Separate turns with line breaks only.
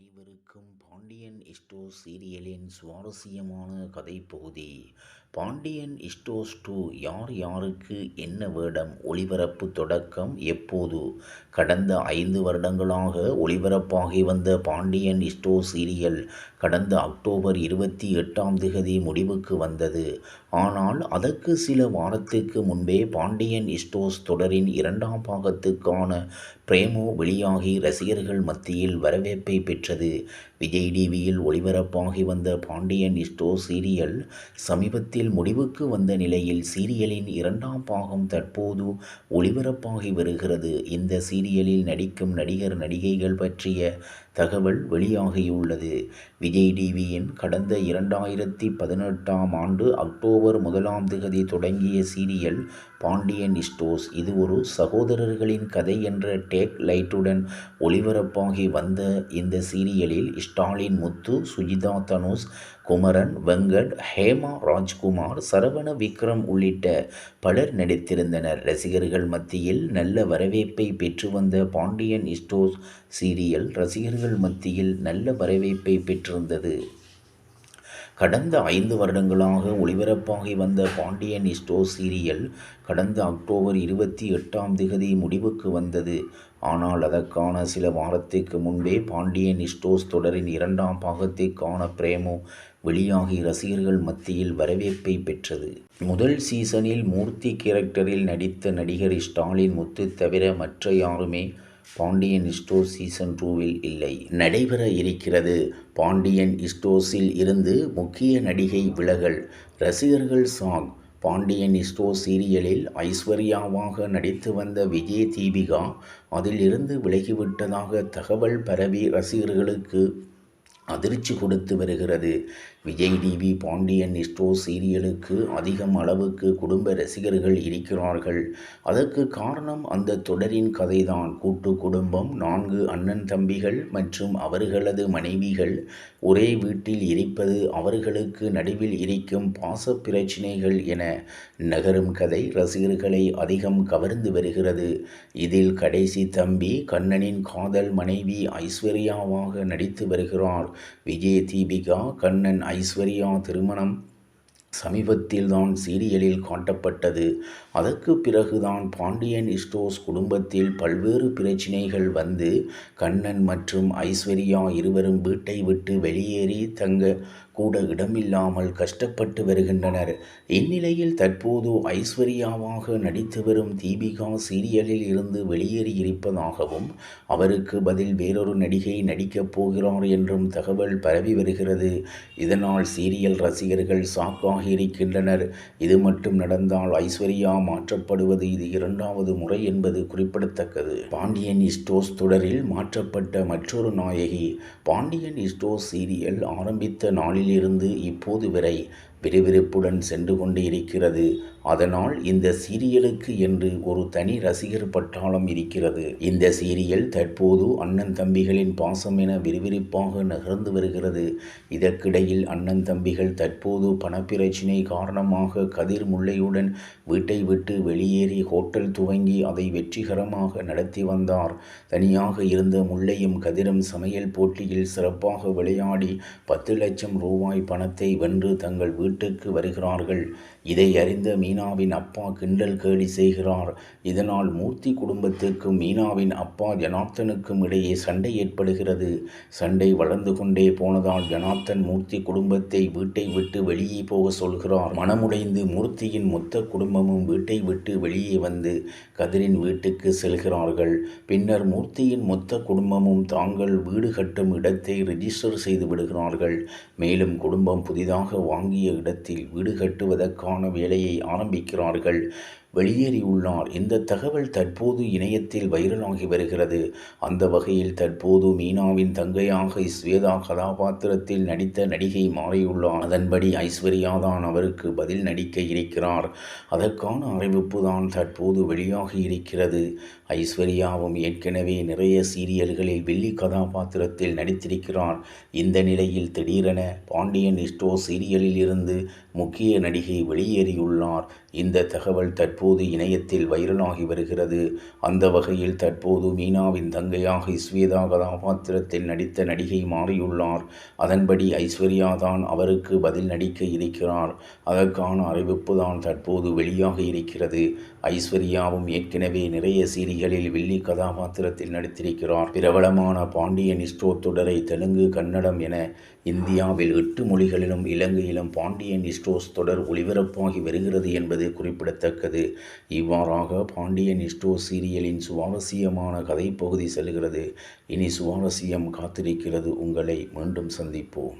அனைவருக்கும் பாண்டியன் எஸ்டோ சீரியலின் சுவாரஸ்யமான கதைப்பகுதி. பாண்டியன் இஸ்டோஸ் டூ யார் யாருக்கு என்ன வேடம்? ஒளிபரப்பு தொடக்கம் எப்போது? கடந்த ஐந்து வருடங்களாக ஒளிபரப்பாகி வந்த பாண்டியன் இஸ்டோ சீரியல் கடந்த அக்டோபர் இருபத்தி எட்டாம் திகதி முடிவுக்கு வந்தது. ஆனால் அதற்கு சில வாரத்துக்கு முன்பே பாண்டியன் இஸ்டோஸ் தொடரின் இரண்டாம் பாகத்துக்கான பிரேமோ வெளியாகி ரசிகர்கள் மத்தியில் வரவேற்பை பெற்றது. விஜய் டிவியில் ஒளிபரப்பாகி வந்த பாண்டியன் இஸ்டோ சீரியல் சமீபத்தில் முடிவுக்கு வந்த நிலையில் சீரியலின் இரண்டாம் பாகம் தற்போது ஒளிபரப்பாகி வருகிறது. இந்த சீரியலில் நடிக்கும் நடிகர் நடிகைகள் பற்றிய தகவல் வெளியாகியுள்ளது. விஜய் டிவியின் கடந்த இரண்டாயிரத்தி பதினெட்டாம் ஆண்டு அக்டோபர் முதலாம் திகதி தொடங்கிய சீரியல் பாண்டியன் இஸ்டோஸ். இது ஒரு சகோதரர்களின் கதை என்ற டேக் லைட்டுடன் ஒளிபரப்பாகி வந்த இந்த சீரியலில் ஸ்டாலின் முத்து சுஜிதா தனுஷ் குமரன் வெங்கட் ஹேமா ராஜ்குமார் சரவண விக்ரம் உள்ளிட்ட பலர் நடித்திருந்தனர். ரசிகர்கள் மத்தியில் நல்ல வரவேற்பை பெற்று வந்த பாண்டியன் இஸ்டோஸ் சீரியல் ரசிகர்கள் மத்தியில் நல்ல வரவேற்பை பெற்றிருந்தது. கடந்த ஐந்து வருடங்களாக ஒளிபரப்பாகி வந்த பாண்டியன் இஸ்டோ சீரியல் கடந்த அக்டோபர் இருபத்தி எட்டாம் திகதி முடிவுக்கு வந்தது. ஆனால் அதற்கான சில வாரத்திற்கு முன்பே பாண்டியன் இஸ்டோஸ் தொடரின் இரண்டாம் பாகத்திற்கான பிரேமோ வெளியாகி ரசிகர்கள் மத்தியில் வரவேற்பை பெற்றது. முதல் சீசனில் மூர்த்தி கேரக்டரில் நடித்த நடிகர் ஸ்டாலின் முத்து தவிர மற்ற யாருமே பாண்டியன் இஸ்டோ சீசன் டூவில் இல்லை. நடைபெற இருக்கிறது பாண்டியன் இஸ்டோஸில் இருந்து முக்கிய நடிகை விலகல் ரசிகர்கள் சாங். பாண்டியன் இஸ்டோ சீரியலில் ஐஸ்வர்யாவாக நடித்து வந்த விஜய் தீபிகா அதிலிருந்து விலகிவிட்டதாக தகவல் பரவி ரசிகர்களுக்கு அதிர்ச்சி கொடுத்து வருகிறது. விஜய் டிவி பாண்டியன் இஸ்டோ சீரியலுக்கு அதிகம் அளவுக்கு குடும்ப ரசிகர்கள் இருக்கிறார்கள். அதற்கு காரணம் அந்த தொடரின் கதைதான். கூட்டு குடும்பம் நான்கு அண்ணன் தம்பிகள் மற்றும் அவர்களது மனைவிகள் ஒரே வீட்டில் இருப்பது அவர்களுக்கு நடுவில் இருக்கும் பாச பிரச்சினைகள் என நகரும் கதை ரசிகர்களை அதிகம் கவர்ந்து வருகிறது. இதில் கடைசி தம்பி கண்ணனின் காதல் மனைவி ஐஸ்வர்யாவாக நடித்து வருகிறார். விஜய் தீபிகா கண்ணன் ஐஸ்வர்யா திருமணம் சமீபத்தில் தான் சீரியலில் காட்டப்பட்டது. அதற்கு பிறகுதான் பாண்டியன் இஸ்டோஸ் குடும்பத்தில் பல்வேறு பிரச்சினைகள் வந்து கண்ணன் மற்றும் ஐஸ்வர்யா இருவரும் வீட்டை விட்டு வெளியேறி தங்க கூட இடமில்லாமல் கஷ்டப்பட்டு வருகின்றனர். இந்நிலையில் தற்போது ஐஸ்வர்யாவாக நடித்து வரும் தீபிகா சீரியலில் இருந்து வெளியேறியிருப்பதாகவும் அவருக்கு பதில் வேறொரு நடிகை நடிக்கப் போகிறார் என்றும் தகவல் பரவி வருகிறது. இதனால் சீரியல் ரசிகர்கள் சாக்காக இருக்கின்றனர். இது மட்டும் நடந்தால் ஐஸ்வர்யா மாற்றப்படுவது இது இரண்டாவது முறை என்பது குறிப்பிடத்தக்கது. பாண்டியன் இஸ்டோஸ் தொடரில் மாற்றப்பட்ட மற்றொரு நாயகி. பாண்டியன் இஸ்டோஸ் சீரியல் ஆரம்பித்த நாளில் இருந்து இப்போது வரை விறுவிறுப்புடன் சென்று கொண்டு இருக்கிறது. அதனால் இந்த சீரியலுக்கு என்று ஒரு தனி ரசிகர் பட்டாளம் இருக்கிறது. இந்த சீரியல் தற்போது அண்ணன் தம்பிகளின் பாசம் என விறுவிறுப்பாக நகர்ந்து வருகிறது. இதற்கிடையில் அண்ணன் தம்பிகள் தற்போது பணப்பிரச்சினை காரணமாக கதிர் முல்லையுடன் வீட்டை விட்டு வெளியேறி ஹோட்டல் துவங்கி அதை வெற்றிகரமாக நடத்தி வந்தார். தனியாக இருந்த முல்லையும் கதிரும் சமையல் போட்டியில் சிறப்பாக விளையாடி பத்து லட்சம் ரூபாய் பணத்தை வென்று தங்கள் வீடு வீட்டுக்கு வருகிறார்கள். இதை அறிந்த மீனாவின் அப்பா கிண்டல் கேலி செய்கிறார். இதனால் மூர்த்தி குடும்பத்துக்கும் மீனாவின் அப்பா ஜனார்த்தனுக்கும் இடையே சண்டை ஏற்படுகிறது. சண்டை வளர்ந்து கொண்டே போனதால் ஜனார்த்தன் மூர்த்தி குடும்பத்தை வீட்டை விட்டு வெளியே போக சொல்கிறார். மனமுடைந்து மூர்த்தியின் மொத்த குடும்பமும் வீட்டை விட்டு வெளியே வந்து கதிரின் வீட்டுக்கு செல்கிறார்கள். பின்னர் மூர்த்தியின் மொத்த குடும்பமும் தாங்கள் வீடு கட்டும் இடத்தை ரிஜிஸ்டர் செய்து விடுகிறார்கள். மேலும் குடும்பம் புதிதாக வாங்கிய இடத்தில் வீடு கட்டுவதற்கான வேலையை ஆரம்பிக்கிறார்கள். வெளியேறியுள்ளார் இந்த தகவல் தற்போது இணையத்தில் வைரலாகி வருகிறது. அந்த வகையில் தற்போது மீனாவின் தங்கையாக ஸ்வேதா கதாபாத்திரத்தில் நடித்த நடிகை மாறியுள்ளார் அதன்படி ஐஸ்வர்யா தான் அவருக்கு பதில் நடிக்க இருக்கிறார். அதற்கான அறிவிப்பு தான் தற்போது வெளியாகி இருக்கிறது. ஐஸ்வர்யாவும் ஏற்கனவே நிறைய சீரியல்களில் வெள்ளி கதாபாத்திரத்தில் நடித்திருக்கிறார். இந்த நிலையில் திடீரென பாண்டியன் இஸ்டோ சீரியலில் இருந்து முக்கிய நடிகை வெளியேறியுள்ளார். இந்த தகவல் தற்போது தற்போது இணையத்தில் வைரலாகி வருகிறது. அந்த வகையில் தற்போது மீனாவின் தங்கையாக ஸ்வேதா கதாபாத்திரத்தில் நடித்த நடிகை மாறியுள்ளார். அதன்படி ஐஸ்வர்யா தான் அவருக்கு பதில் நடிக்க இருக்கிறார். அதற்கான அறிவிப்பு தான் தற்போது வெளியாக இருக்கிறது. ஐஸ்வர்யாவும் ஏற்கனவே நிறைய சீரியலில் வில்லி கதாபாத்திரத்தில் நடித்திருக்கிறார். பிரபலமான பாண்டியன் ஸ்டோர் தொடரை தெலுங்கு கன்னடம் என இந்தியாவில் எட்டு மொழிகளிலும் இலங்கையிலும் பாண்டியன் இஸ்டோஸ் தொடர் ஒளிபரப்பாகி வருகிறது என்பது குறிப்பிடத்தக்கது. இவ்வாறாக பாண்டியன் இஸ்டோ சீரியலின் சுவாரஸ்யமான கதைப்பகுதி செல்கிறது. இனி சுவாரஸ்யம் காத்திருக்கிறது. உங்களை மீண்டும் சந்திப்போம்.